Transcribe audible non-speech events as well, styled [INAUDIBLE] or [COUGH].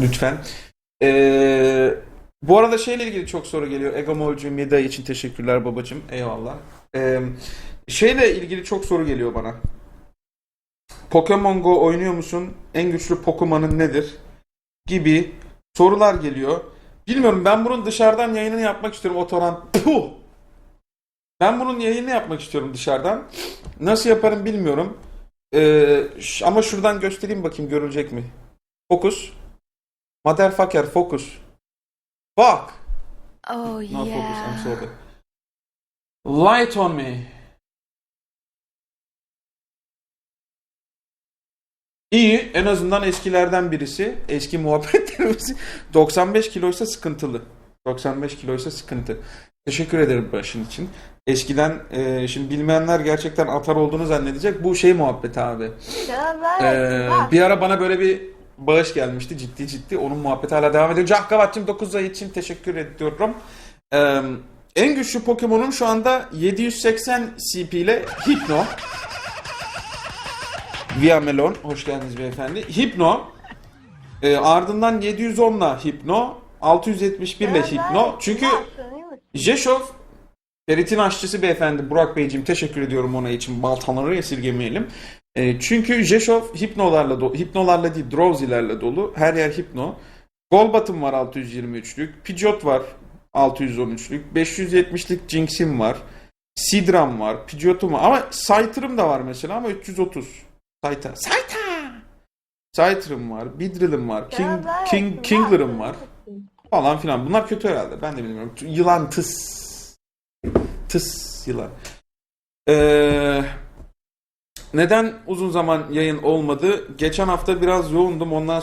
lütfen. Ee, bu arada şeyle ilgili çok soru geliyor. Egomolcu Mida için teşekkürler babacım. Eyvallah. Ee, şeyle ilgili çok soru geliyor bana. Pokemon Go oynuyor musun? En güçlü Pokemon'un nedir? Gibi sorular geliyor. Bilmiyorum ben bunun dışarıdan yayınını yapmak istiyorum. Otoran. Puh! Ben bunun yayını yapmak istiyorum dışarıdan. Nasıl yaparım bilmiyorum. Ee, ama şuradan göstereyim bakayım görülecek mi? Fokus. Motherfucker focus. Fuck. Oh Not focus. I'm yeah. sorry. Light on me. İyi. En azından eskilerden birisi. Eski muhabbetlerimiz. [LAUGHS] 95 kiloysa sıkıntılı. 95 kiloysa sıkıntı. Teşekkür ederim başın için. Eskiden e, şimdi bilmeyenler gerçekten atar olduğunu zannedecek. Bu şey muhabbeti abi. Ee, bir ara bana böyle bir bağış gelmişti ciddi ciddi. Onun muhabbeti hala devam ediyor. Cahkavatçım 9 ay için teşekkür ediyorum. Ee, en güçlü Pokemon'um şu anda 780 CP ile Hypno. Via Melon. Hoş geldiniz beyefendi. Hypno. Ee, ardından 710 ile Hypno. 671 ile Hypno. Çünkü Jeşov Ferit'in aşçısı beyefendi Burak Beyciğim teşekkür ediyorum ona için baltaları esirgemeyelim. E, çünkü Jeşov hipnolarla dolu, hipnolarla değil drowsy'lerle dolu. Her yer hipno. Golbat'ım var 623'lük. Pidgeot var 613'lük. 570'lik Jinx'im var. Sidram var. Pidgeot'um var. Ama Scyther'ım da var mesela ama 330. Scyther. Scyther! Scyther'ım var. Beedrill'ım var. King, King, Kingler'ım var. Falan filan. Bunlar kötü herhalde. Ben de bilmiyorum. Yılan tıs. Tıs yılan. Ee, neden uzun zaman yayın olmadı? Geçen hafta biraz yoğundum. Ondan